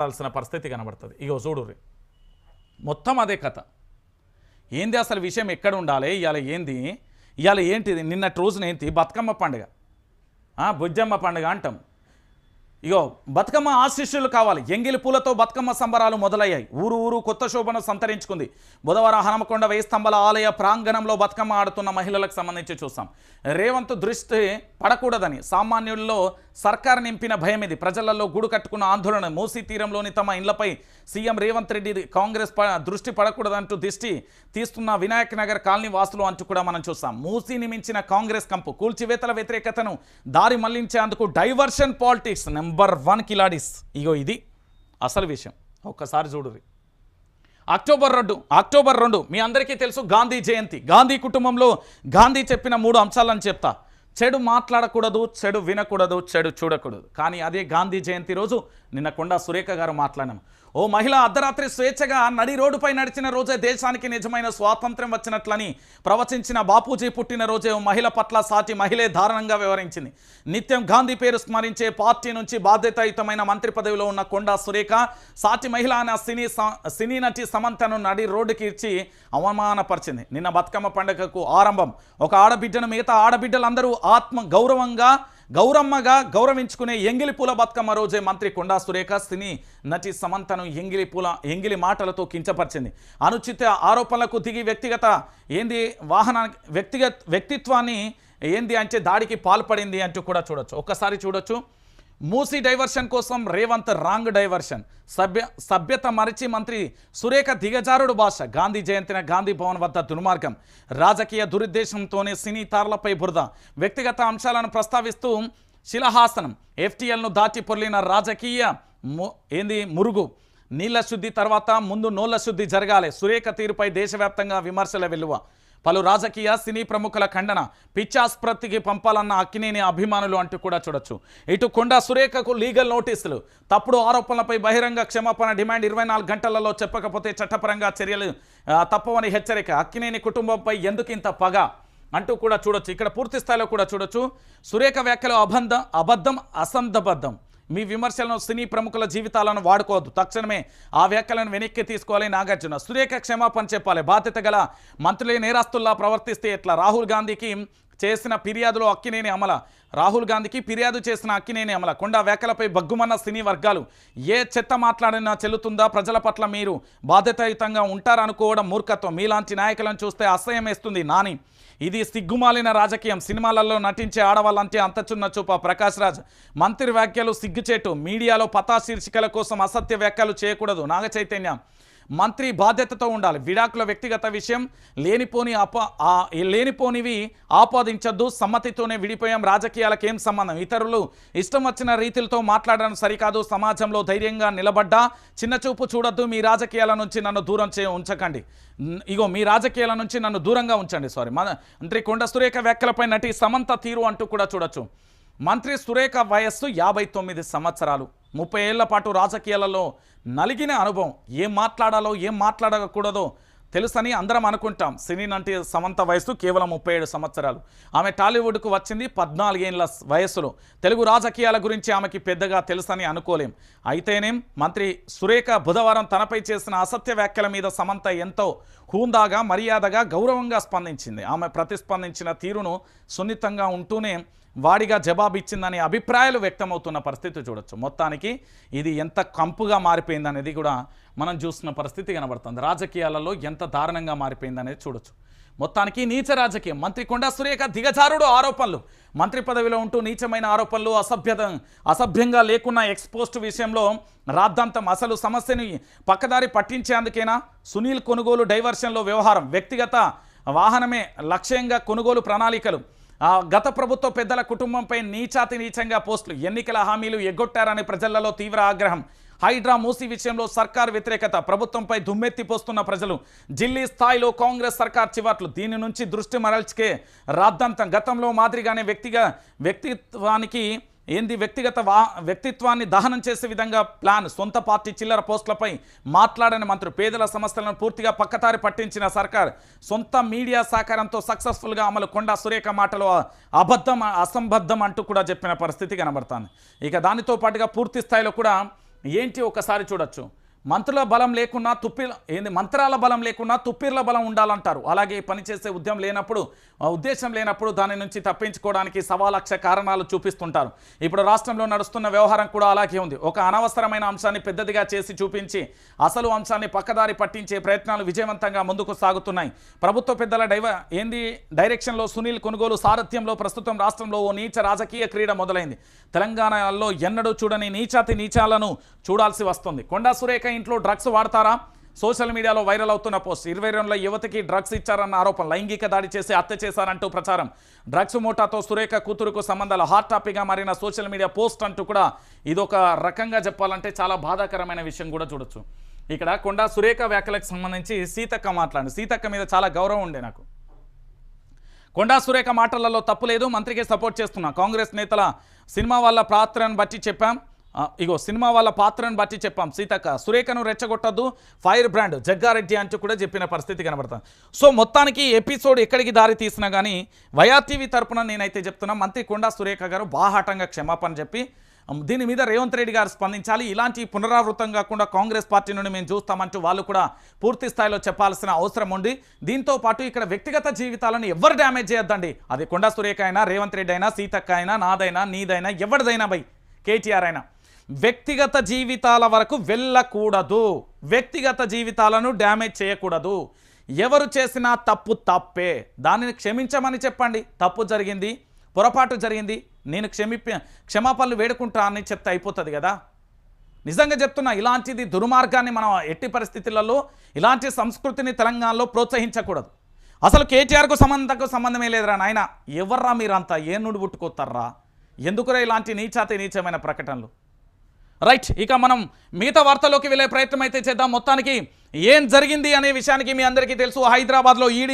మాట్లాడాల్సిన పరిస్థితి కనబడుతుంది. ఇగో చూడుర్రి మొత్తం అదే కథ. ఏంది అసలు విషయం ఎక్కడ ఉండాలి? ఇవాళ ఏంది? ఇవాళ ఏంటిది? నిన్నటి రోజున ఏంటి? బతుకమ్మ పండుగ. బుజ్జమ్మ పండుగ అంటాం. ఇగో బతుకమ్మ ఆశిష్యులు కావాలి. ఎంగిలి పూలతో బతుకమ్మ సంబరాలు మొదలయ్యాయి. ఊరు ఊరు కొత్త శోభను సంతరించుకుంది. బుధవారం హనుమకొండ వెయ్యి ఆలయ ప్రాంగణంలో బతుకమ్మ ఆడుతున్న మహిళలకు సంబంధించి చూస్తాం. రేవంత్ దృష్టి పడకూడదని సామాన్యుల్లో సర్కార్ నింపిన భయం ఇది. ప్రజలలో గూడు కట్టుకున్న ఆందోళన మూసీ తీరంలోని తమ ఇండ్లపై సీఎం రేవంత్ రెడ్డి కాంగ్రెస్ దృష్టి పడకూడదంటూ దిష్టి తీస్తున్న వినాయక్ నగర్ కాలనీ వాసులు అంటూ కూడా మనం చూస్తాం. మూసీని మించిన కాంగ్రెస్ కంపు కూల్చివేతల వ్యతిరేకతను దారి మళ్ళించేందుకు డైవర్షన్ పాలిటిక్స్ నెంబర్ వన్ కిలాడిస్. ఇగో ఇది అసలు విషయం. ఒక్కసారి చూడుర్రి. అక్టోబర్ రెండు అక్టోబర్ రెండు మీ అందరికీ తెలుసు గాంధీ జయంతి. గాంధీ కుటుంబంలో గాంధీ చెప్పిన మూడు అంశాలను చెప్తా. చెడు మాట్లాడకూడదు చెడు వినకూడదు చెడు చూడకూడదు. కానీ అదే గాంధీ జయంతి రోజు నిన్న కొండా సురేఖ గారు మాట్లాడాము ఓ మహిళ అర్ధరాత్రి స్వేచ్ఛగా నడి రోడ్డుపై నడిచిన రోజే దేశానికి నిజమైన స్వాతంత్ర్యం వచ్చినట్లని ప్రవచించిన బాపూజీ పుట్టిన రోజే ఓ మహిళ పట్ల సాటి మహిళే దారుణంగా వ్యవహరించింది నిత్యం గాంధీ పేరు స్మరించే పార్టీ నుంచి బాధ్యతాయుతమైన మంత్రి పదవిలో ఉన్న కొండా సురేఖ సాటి మహిళ అనే సినీ స- సినీ నటి సమంతను నడి రోడ్డుకి ఇచ్చి అవమానపరిచింది. నిన్న బతుకమ్మ పండుగకు ఆరంభం. ఒక ఆడబిడ్డను మిగతా ఆడబిడ్డలందరూ ఆత్మ గౌరవంగా గౌరమ్మగా గౌరవించుకునే ఎంగిలి పూల బతుకమ్మ రోజే మంత్రి కొండా సురేఖ సినీ నటి సమంతను ఎంగిలి పూల ఎంగిలి మాటలతో కించపరిచింది. అనుచిత ఆరోపణలకు దిగి వ్యక్తిగత ఏంది వాహనానికి వ్యక్తిగత వ్యక్తిత్వాన్ని ఏంది అంటే దాడికి పాల్పడింది అంటూ కూడా చూడొచ్చు. ఒక్కసారి చూడొచ్చు. మూసీ డైవర్షన్ కోసం రేవంత్ రాంగ్ డైవర్షన్. సభ్య సభ్యత మరిచి మంత్రి సురేఖ దిగజారుడు భాష. గాంధీ జయంతిన గాంధీ భవన్ వద్ద దుర్మార్గం. రాజకీయ దురుద్దేశంతోనే సినీ తారలపై బురద. వ్యక్తిగత అంశాలను ప్రస్తావిస్తూ శిలహాసనం. ఎఫ్టీఎల్ను దాటి పొర్లిన రాజకీయ ము- ఏంది? మురుగు. నీళ్ళ శుద్ధి తర్వాత ముందు నోళ్ళ శుద్ధి జరగాలి. సురేఖ తీరుపై దేశవ్యాప్తంగా విమర్శల వెలువ పలు రాజకీయ సినీ ప్రముఖుల ఖండన పిచ్చాస్పత్తికి పంపాలన్న అక్కినేని అభిమానులు అంటూ కూడా చూడొచ్చు. ఇటు కొండా సురేఖకు లీగల్ నోటీసులు. తప్పుడు ఆరోపణలపై బహిరంగ క్షమాపణ డిమాండ్ ఇరవై గంటలలో చెప్పకపోతే చట్టపరంగా చర్యలు తప్పవని హెచ్చరిక. అక్కినేని కుటుంబంపై ఎందుకు ఇంత పగ? అంటూ కూడా చూడొచ్చు. ఇక్కడ పూర్తి స్థాయిలో కూడా చూడొచ్చు. సురేఖ వ్యాఖ్యలు అబంధ అబద్ధం అసంధబద్ధం మీ విమర్శలను సినీ ప్రముఖుల జీవితాలను వాడుకోవద్దు. తక్షణమే ఆ వ్యాఖ్యలను వెనక్కి తీసుకోవాలి నాగార్జున. సురేఖ క్షమాపణ చెప్పాలి. బాధ్యత గల మంత్రులే నేరస్తుల్లా ప్రవర్తిస్తే ఎట్లా? రాహుల్ గాంధీకి చేసిన ఫిర్యాదులో అక్కినేని అమల. రాహుల్ గాంధీకి ఫిర్యాదు చేసిన అక్కినేని అమల. కొండా వ్యాఖ్యలపై బగ్గుమన్న సినీ వర్గాలు. ఏ చెత్త మాట్లాడినా చెల్లుతుందా? ప్రజల పట్ల మీరు బాధ్యతాయుతంగా ఉంటారనుకోవడం మూర్ఖత్వం. మీలాంటి నాయకులను చూస్తే అసహ్యం వేస్తుంది నాని. ఇది సిగ్గుమాలిన రాజకీయం. సినిమాలలో నటించే ఆడవాళ్ళంటే అంతచున్న చూప ప్రకాష్ రాజ్. మంత్రి వ్యాఖ్యలు సిగ్గుచేటు. మీడియాలో పతా శీర్షికల కోసం అసత్య వ్యాఖ్యలు చేయకూడదు. నాగ చైతన్య. మంత్రి బాధ్యతతో ఉండాలి. విడాకుల వ్యక్తిగత విషయం లేనిపోని అప లేనిపోనివి ఆపాదించొద్దు సమ్మతితోనే విడిపోయాం రాజకీయాలకు ఏం సంబంధం? ఇతరులు ఇష్టం వచ్చిన రీతిలతో మాట్లాడడం సరికాదు సమాజంలో ధైర్యంగా నిలబడ్డా చిన్న చూపు చూడొద్దు మీ రాజకీయాల నుంచి నన్ను దూరం చే ఉంచకండి. ఇగో మీ రాజకీయాల నుంచి నన్ను దూరంగా ఉంచండి సారీ. మన మంత్రి కొండ సురేఖ వ్యాఖ్యలపై నటి సమంత తీరు అంటూ కూడా చూడొచ్చు. మంత్రి సురేఖ వయస్సు యాభై తొమ్మిది సంవత్సరాలు. ముప్పై ఏళ్ళ పాటు రాజకీయాలలో నలిగిన అనుభవం. ఏం మాట్లాడాలో ఏం మాట్లాడకూడదో తెలుసని అందరం అనుకుంటాం. సినీ నటి సమంత వయసు కేవలం ముప్పై ఏడు సంవత్సరాలు. ఆమె టాలీవుడ్కు వచ్చింది పద్నాలుగేళ్ళ వయస్సులో. తెలుగు రాజకీయాల గురించి ఆమెకి పెద్దగా తెలుసని అనుకోలేం. అయితేనేం మంత్రి సురేఖ బుధవారం తనపై చేసిన అసత్య వ్యాఖ్యల మీద సమంత ఎంతో హూందాగా మర్యాదగా గౌరవంగా స్పందించింది. ఆమె ప్రతిస్పందించిన తీరును సున్నితంగా ఉంటూనే వాడిగా జవాబిచ్చిందనే అభిప్రాయాలు వ్యక్తమవుతున్న పరిస్థితి చూడొచ్చు. మొత్తానికి ఇది ఎంత కంపుగా మారిపోయిందనేది కూడా మనం చూస్తున్న పరిస్థితి కనబడుతుంది. రాజకీయాలలో ఎంత దారుణంగా మారిపోయిందనేది చూడొచ్చు. మొత్తానికి నీచ రాజకీయం. మంత్రి కొండా సురేఖ దిగజారుడు ఆరోపణలు. మంత్రి పదవిలో ఉంటూ నీచమైన ఆరోపణలు అసభ్యత అసభ్యంగా లేకున్న ఎక్స్పోస్ట్ విషయంలో రాద్ధాంతం అసలు సమస్యని పక్కదారి పట్టించేందుకేనా? సునీల్ కొనుగోలు డైవర్షన్లో వ్యవహారం. వ్యక్తిగత వాహనమే లక్ష్యంగా కొనుగోలు ప్రణాళికలు. గత ప్రభుత్వ పెద్దల కుటుంబంపై నీచాతి నీచంగా పోస్టులు ఎన్నికల హామీలు ఎగ్గొట్టారని ప్రజలలో తీవ్ర ఆగ్రహం. హైడ్రా మూసి విషయంలో సర్కార్ వ్యతిరేకత ప్రభుత్వంపై దుమ్మెత్తి పోస్తున్న ప్రజలు ఢిల్లీ స్థాయిలో కాంగ్రెస్ సర్కార్ చివాట్లు దీని నుంచి దృష్టి మరల్చుకే రాద్ధాంతం గతంలో మాదిరిగానే వ్యక్తిగా వ్యక్తిత్వానికి ఏంది వ్యక్తిగత వా వ్యక్తిత్వాన్ని దహనం చేసే విధంగా ప్లాన్? సొంత పార్టీ చిల్లర పోస్టులపై మాట్లాడని మంత్రి పేదల సమస్యలను పూర్తిగా పక్కతారి పట్టించిన సర్కార్ సొంత మీడియా సహకారంతో సక్సెస్ఫుల్గా అమలు కొండా సురేఖ మాటలు అబద్ధం అసంబద్ధం అంటూ కూడా చెప్పిన పరిస్థితి కనబడుతుంది. ఇక దానితో పాటుగా పూర్తి స్థాయిలో కూడా ఏంటి ఒకసారి చూడొచ్చు. మంత్రుల బలం లేకున్నా తుప్పిల ఏంది మంత్రాల బలం లేకున్నా తుప్పిర్ల బలం ఉండాలంటారు. అలాగే పనిచేసే ఉద్యమం లేనప్పుడు ఉద్దేశం లేనప్పుడు దాని నుంచి తప్పించుకోవడానికి సవాలక్ష కారణాలు చూపిస్తుంటారు. ఇప్పుడు రాష్ట్రంలో నడుస్తున్న వ్యవహారం కూడా అలాగే ఉంది. ఒక అనవసరమైన అంశాన్ని పెద్దదిగా చేసి చూపించి అసలు అంశాన్ని పక్కదారి పట్టించే ప్రయత్నాలు విజయవంతంగా ముందుకు సాగుతున్నాయి. ప్రభుత్వ పెద్దల డైవ ఏంది డైరెక్షన్లో సునీల్ కొనుగోలు సారథ్యంలో ప్రస్తుతం రాష్ట్రంలో ఓ నీచ రాజకీయ క్రీడ మొదలైంది. తెలంగాణలో ఎన్నడూ చూడని నీచాతి నీచాలను చూడాల్సి వస్తుంది. కొండా సురేఖ ఇంట్లో డ్రగ్స్ వాడతారా? సోషల్ మీడియాలో వైరల్ అవుతున్న పోస్ట్. ఇరవై రెండులో యువతికి డ్రగ్స్ ఇచ్చారన్న ఆరోపణ. లైంగిక దాడి చేసి హత్య చేశారంటూ ప్రచారం. డ్రగ్స్ మోటాతో సురేఖ కూతురుకు సంబంధాలు హాట్ టాపిక్గా మారిన సోషల్ మీడియా పోస్ట్ అంటూ కూడా ఇదొక రకంగా చెప్పాలంటే చాలా బాధాకరమైన విషయం కూడా చూడొచ్చు. ఇక్కడ కొండా సురేఖ వ్యాఖ్యలకు సంబంధించి సీతక్క మాట్లాడి సీతక్క మీద చాలా గౌరవం ఉండే నాకు. కొండా సురేఖ మాటలలో తప్పు లేదు మంత్రికి సపోర్ట్ చేస్తున్నా. కాంగ్రెస్ నేతల సినిమా వాళ్ళ పాత్రను బట్టి చెప్పాం. ఇగో సినిమా వాళ్ళ పాత్రను బట్టి చెప్పాం. సీతక్క సురేఖను రెచ్చగొట్టద్దు ఫైర్ బ్రాండ్ జగ్గారెడ్డి అంటూ కూడా చెప్పిన పరిస్థితి కనబడుతుంది సో మొత్తానికి ఎపిసోడ్ ఎక్కడికి దారి తీసినా కానీ వైఆర్టీవీ తరపున నేనైతే చెప్తున్నా మంత్రి కొండా సురేఖ గారు బాహాటంగా క్షమాపణ చెప్పి దీని మీద రేవంత్ రెడ్డి గారు స్పందించాలి. ఇలాంటి పునరావృతం కాకుండా కాంగ్రెస్ పార్టీ నుండి మేము చూస్తామంటూ వాళ్ళు కూడా పూర్తి స్థాయిలో చెప్పాల్సిన అవసరం ఉంది. దీంతో పాటు ఇక్కడ వ్యక్తిగత జీవితాలను ఎవరు డ్యామేజ్ చేయొద్దండి. అది కొండా సురేఖ అయినా రేవంత్ రెడ్డి అయినా సీతక్క అయినా నాదైనా నీదైనా ఎవరిదైనా బై కేటీఆర్ అయినా. వ్యక్తిగత జీవితాల వరకు వెళ్ళకూడదు. వ్యక్తిగత జీవితాలను డ్యామేజ్ చేయకూడదు. ఎవరు చేసినా తప్పు తప్పే. దానిని క్షమించమని చెప్పండి. తప్పు జరిగింది పొరపాటు జరిగింది నేను క్షమి క్షమాపణలు వేడుకుంటా అని చెప్తే అయిపోతుంది కదా. నిజంగా చెప్తున్నా ఇలాంటిది దుర్మార్గాన్ని మనం ఎట్టి పరిస్థితులలో ఇలాంటి సంస్కృతిని తెలంగాణలో ప్రోత్సహించకూడదు. అసలు కేటీఆర్కు సంబంధకు సంబంధమే లేదురా నాయన. ఎవర్రా మీరంతా? ఏ నుడి పుట్టుకొస్తారా ఎందుకురా ఇలాంటి నీచాతి నీచమైన ప్రకటనలు? రైట్ ఇక మనం మిగతా వార్తలోకి వెళ్ళే ప్రయత్నం అయితే చేద్దాం. మొత్తానికి ఏం జరిగింది అనే విషయానికి మీ అందరికీ తెలుసు. హైదరాబాద్లో ఈడీ